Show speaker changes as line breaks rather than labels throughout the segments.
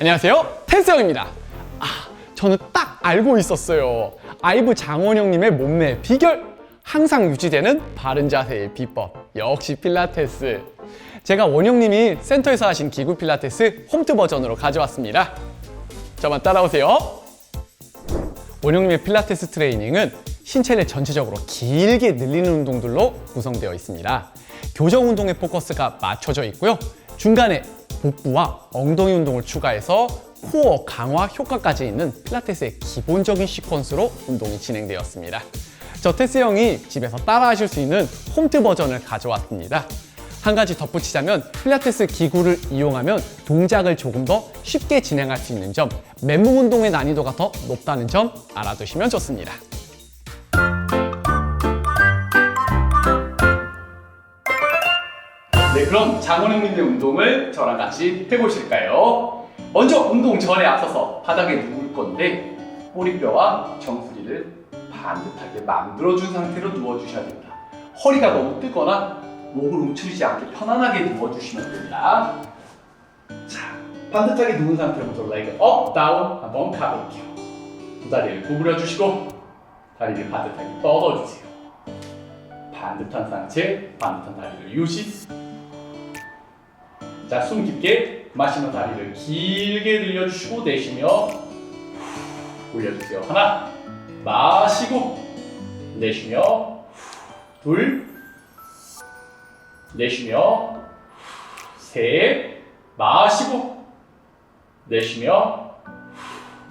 안녕하세요. 텐스형입니다. 아 저는 딱 알고 있었어요. 아이브 장원영님의 몸매 비결. 항상 유지되는 바른 자세의 비법. 역시 필라테스. 제가 원영님이 센터에서 하신 기구 필라테스 홈트 버전으로 가져왔습니다. 저만 따라오세요. 원영님의 필라테스 트레이닝은 신체를 전체적으로 길게 늘리는 운동들로 구성되어 있습니다. 교정 운동에 포커스가 맞춰져 있고요. 중간에 복부와 엉덩이 운동을 추가해서 코어 강화 효과까지 있는 필라테스의 기본적인 시퀀스로 운동이 진행되었습니다. 저 테스 형이 집에서 따라 하실 수 있는 홈트 버전을 가져왔습니다. 한 가지 덧붙이자면 필라테스 기구를 이용하면 동작을 조금 더 쉽게 진행할 수 있는 점, 맨몸 운동의 난이도가 더 높다는 점 알아두시면 좋습니다. 그럼 장원영님의 운동을 저랑 같이 해보실까요? 먼저 운동 전에 앞서서 바닥에 누울 건데 꼬리뼈와 정수리를 반듯하게 만들어준 상태로 누워주셔야 됩니다. 허리가 너무 뜨거나 목을 움츠리지 않게 편안하게 누워주시면 됩니다. 자, 반듯하게 누운 상태로 먼저 레그 업, 다운 한번 가볼게요. 두 다리를 구부려 주시고 다리를 반듯하게 뻗어주세요. 반듯한 상체, 반듯한 다리를 유지. 자, 숨 깊게 마시며 다리를 길게 늘려주시고 내쉬며 후, 올려주세요. 하나, 마시고 내쉬며 후, 둘, 내쉬며 셋, 마시고 내쉬며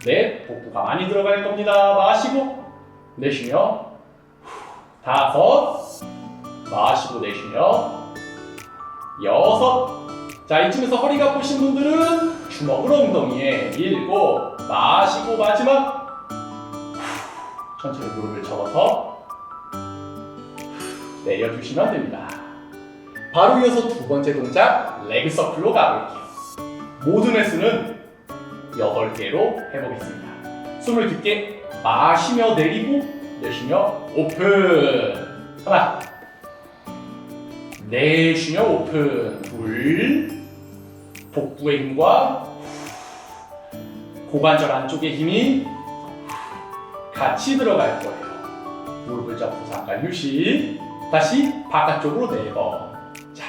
넷, 복부가 많이 들어갈 겁니다. 마시고 내쉬며 다섯, 마시고 내쉬며 여섯. 자 이쯤에서 허리가 아프신 분들은 주먹을 엉덩이에 밀고 마시고 마지막 천천히 무릎을 접어서 내려주시면 됩니다. 바로 이어서 두 번째 동작 레그 서클로 가볼게요. 모든 횟수는 8개로 해보겠습니다. 숨을 깊게 마시며 내리고 내쉬며 오픈 하나 내쉬며 오픈 둘 복부의 힘과 고관절 안쪽의 힘이 같이 들어갈 거예요. 무릎을 잡고 잠깐 휴식. 다시 바깥쪽으로 네 번. 자,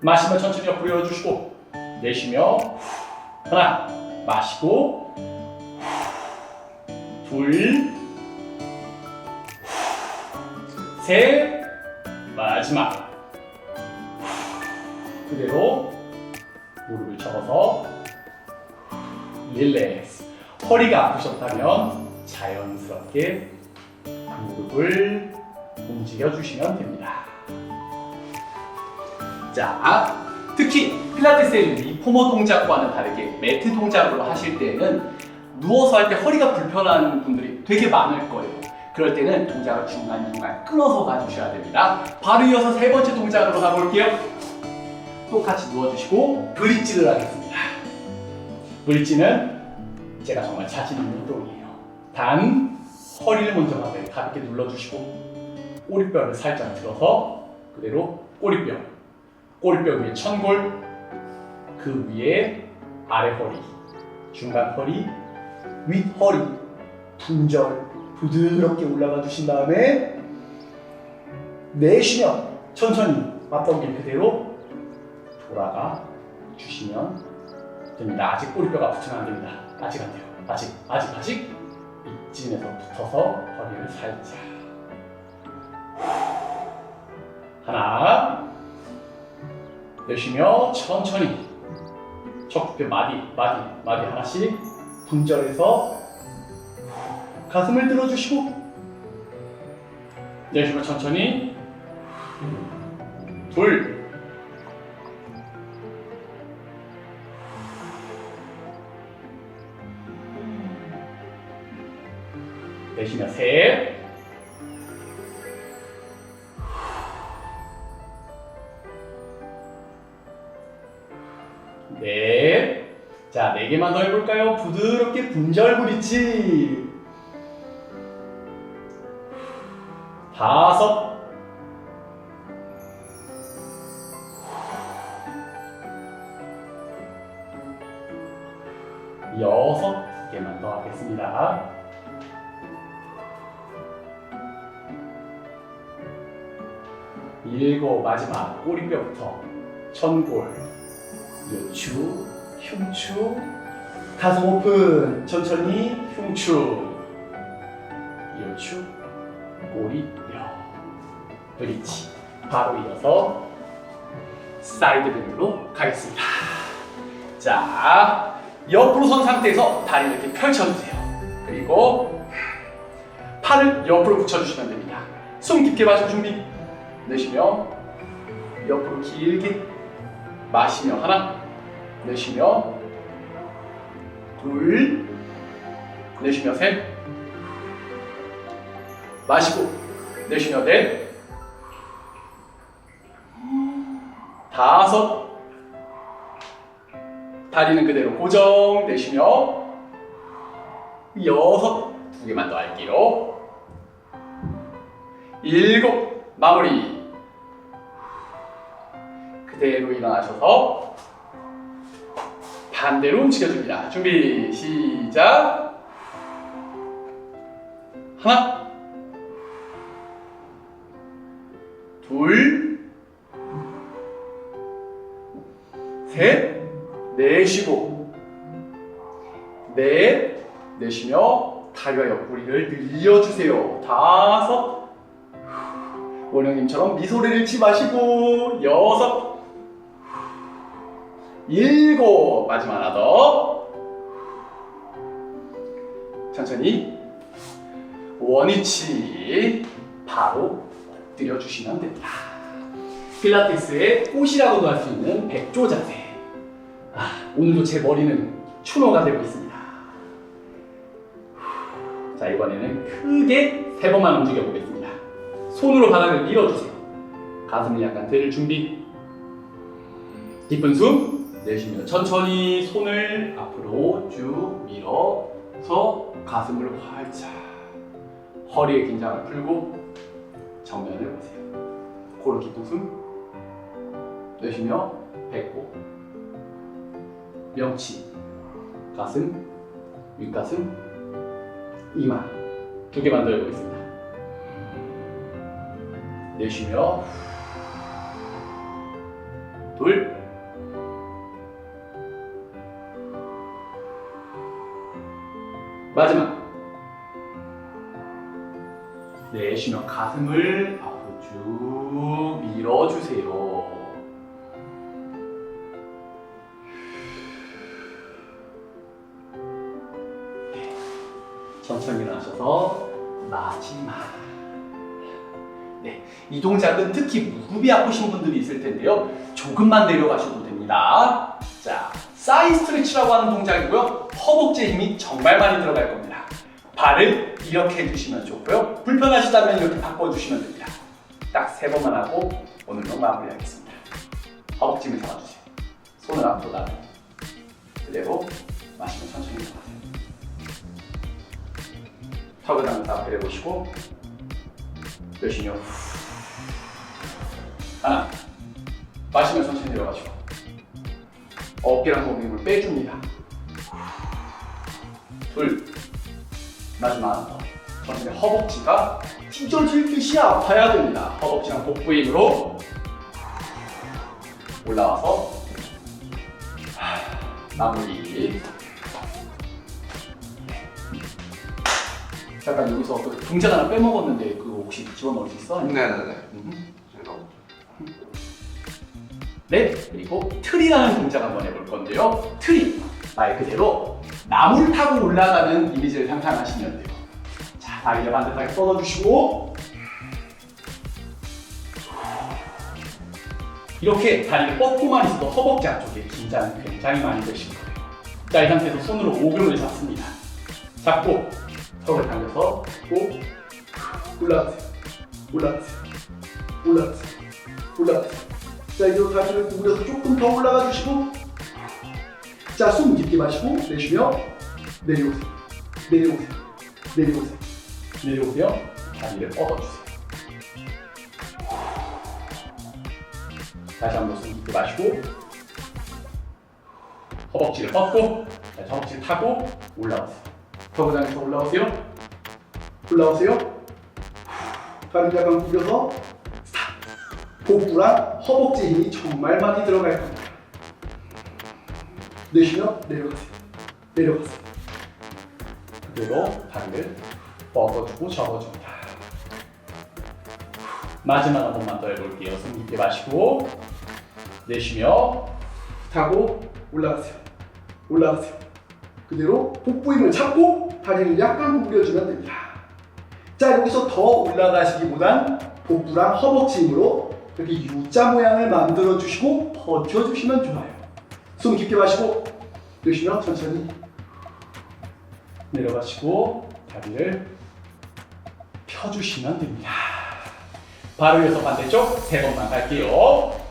마시며 천천히 옆으로 열어주시고 내쉬며 하나 마시고 둘 셋, 마지막. 그대로 무릎을 접어서 릴렉스. 허리가 아프셨다면 자연스럽게 무릎을 움직여 주시면 됩니다. 자, 특히 필라테스의 리포머 동작과는 다르게 매트 동작으로 하실 때는 누워서 할 때 허리가 불편한 분들이 되게 많을 거예요. 그럴 때는 동작을 중간중간 끊어서 가주셔야 됩니다. 바로 이어서 세 번째 동작으로 가볼게요. 똑같이 누워주시고 브릿지를 하겠습니다. 브릿지는 제가 정말 자신 있는 운동이에요. 단 허리를 먼저 가볍게, 가볍게 눌러주시고 꼬리뼈를 살짝 들어서 그대로 꼬리뼈, 꼬리뼈 위에 천골, 그 위에 아래 허리, 중간 허리, 윗 허리, 분절 부드럽게 올라가 주신 다음에 내쉬며 천천히 맞범길 그대로 돌아가 주시면 됩니다. 아직 꼬리뼈가 붙으면 안 됩니다. 아직 안 돼요. 아직, 아직, 아직 이쯤에서 붙어서 허리를 살짝 하나 내쉬며 천천히 척추뼈 마디, 마디, 마디 하나씩 분절해서 가슴을 들어주시고 내쉬며 천천히 둘 내쉬며 셋 넷. 자, 네 개만 더 해볼까요? 부드럽게 분절 브릿지. 다섯. 여섯 개만 더 하겠습니다. 일곱 마지막 꼬리뼈부터 천골 요추 흉추. 가슴 오픈 천천히 흉추. 요추 꼬리뼈. 브릿지. 바로 이어서 사이드 밴드로 가겠습니다. 자 옆으로 선 상태에서 다리 이렇게 펼쳐주세요. 그리고 팔을 옆으로 붙여주시면 됩니다. 숨 깊게 마실 준비 내쉬며 옆으로 길게 마시며 하나 내쉬며 둘 내쉬며 셋 마시고 내쉬며 넷 다섯 다리는 그대로 고정 내쉬며 여섯 두 개만 더 할게요. 일곱 마무리 그대로 일어나셔서 반대로 움직여줍니다. 준비 시작. 하나. 둘 셋. 내쉬고. 넷. 내쉬며 다리와 옆구리를 늘려주세요. 다섯. 원영님처럼 미소를 잃지 마시고 여섯 일곱. 마지막 하나 더. 천천히. 원위치. 바로 엎드려 주시면 됩니다. 필라테스의 꽃이라고도 할 수 있는 백조 자세. 아, 오늘도 제 머리는 추노가 되고 있습니다. 자 이번에는 크게 세 번만 움직여 보겠습니다. 손으로 바닥을 밀어주세요. 가슴을 약간 들 준비. 깊은 숨 내쉬며 천천히 손을 앞으로 쭉 밀어서 가슴을 활짝 허리의 긴장을 풀고 정면을 보세요. 코로 깊은 숨 내쉬며 배꼽 명치 가슴 윗가슴 이마 두 개만 더 해보겠습니다. 내쉬며 둘 내쉬며 가슴을 앞으로 쭉 밀어주세요. 천천히 일어나셔서 마지막. 네, 이 동작은 특히 무릎이 아프신 분들이 있을 텐데요. 조금만 내려가셔도 됩니다. 자, 사이 스트레치라고 하는 동작이고요. 허벅지에 힘이 정말 많이 들어갈 겁니다. 발을 이렇게 해주시면 좋고요. 불편하시다면 이렇게 바꿔주시면 됩니다. 딱 세 번만 하고 오늘도 마무리하겠습니다. 허벅지 힘을 잡아주세요. 손을 앞으로 나가 그대로 마시면 천천히 들어가세요. 턱을 한번 딱 내려보시고 내쉬며 후. 하나. 마시면 천천히 내려가시고. 어깨랑 목에 힘을 빼줍니다. 둘 마지막 천천히 허벅지가 찢어질 듯이 아파야 됩니다 허벅지랑 복부 힘으로 올라와서 하, 마무리 잠깐 여기서 그 동작 하나 빼먹었는데 그거 혹시 집어넣을 수 있어?
네네네.
음. 네, 그리고 트리라는 동작 한번 해볼 건데요. 트리, 말 그대로 나무를 타고 올라가는 이미지를 상상하시면 돼요. 자, 다리를 반듯하게 뻗어주시고 이렇게 다리를 뻗고만 있어도 허벅지 안쪽에 긴장이 굉장히 많이 되실 거예요. 자, 이 상태에서 손으로 오금을 잡습니다. 잡고 턱을 당겨서 꼭 올라가세요. 올라가세요. 올라가세요. 올라가세요. 자, 이제 다리를 구부려서 조금 더 올라가 주시고 자, 숨 깊게 마시고 내쉬며 내려오세요. 내려오세요. 내려오세요. 내려오세요. 다리를 뻗어주세요. 다시 한번 숨 깊게 마시고 허벅지를 뻗고 자, 허벅지 타고 올라오세요. 터보장에서 올라오세요. 올라오세요. 후, 다리 약간 구겨서 스탑. 복부랑 허벅지 힘이 정말 많이 들어갈 겁니다. 내쉬며 내려가세요. 내려가세요. 그대로 다리를 뻗어주고 접어줍니다. 마지막 한 번만 더 해볼게요. 숨 깊게 마시고 내쉬며 타고 올라가세요. 올라가세요. 그대로 복부 힘을 잡고 다리를 약간 구겨주면 됩니다. 자 여기서 더 올라가시기보단 복부랑 허벅지 힘으로 이렇게 U자 모양을 만들어 주시고 버텨 주시면 좋아요. 숨 깊게 마시고 내쉬며 천천히 내려가시고 다리를 펴주시면 됩니다. 바로 이어서 반대쪽 세 번만 갈게요.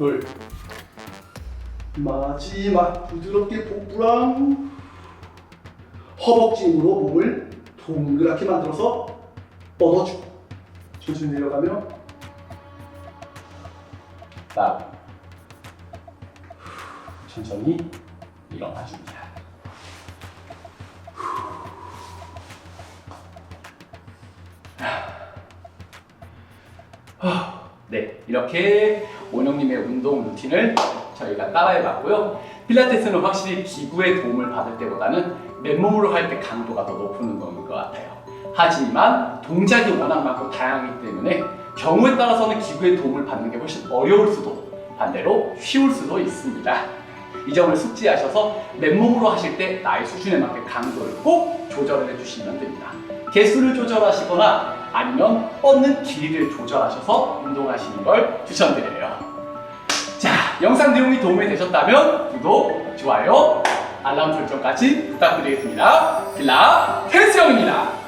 둘. 마지막 부드럽게 복부랑 허벅지 힘으로 몸을 동그랗게 만들어서 뻗어주고 천천히 내려가며. 다운 천천히 일어나줍니다. 네, 이렇게 원영님의 운동 루틴을 저희가 따라해봤고요. 필라테스는 확실히 기구의 도움을 받을 때보다는 맨몸으로 할 때 강도가 더 높은 운동인 것 같아요. 하지만 동작이 워낙 많고 다양하기 때문에 경우에 따라서는 기구의 도움을 받는 게 훨씬 어려울 수도 반대로 쉬울 수도 있습니다. 이 점을 숙지하셔서 맨몸으로 하실 때 나의 수준에 맞게 강도를 꼭 조절을 해주시면 됩니다. 개수를 조절하시거나 아니면 뻗는 길이를 조절하셔서 운동하시는 걸 추천드려요. 자, 영상 내용이 도움이 되셨다면 구독, 좋아요, 알람 설정까지 부탁드리겠습니다. 필라 테스 형입니다.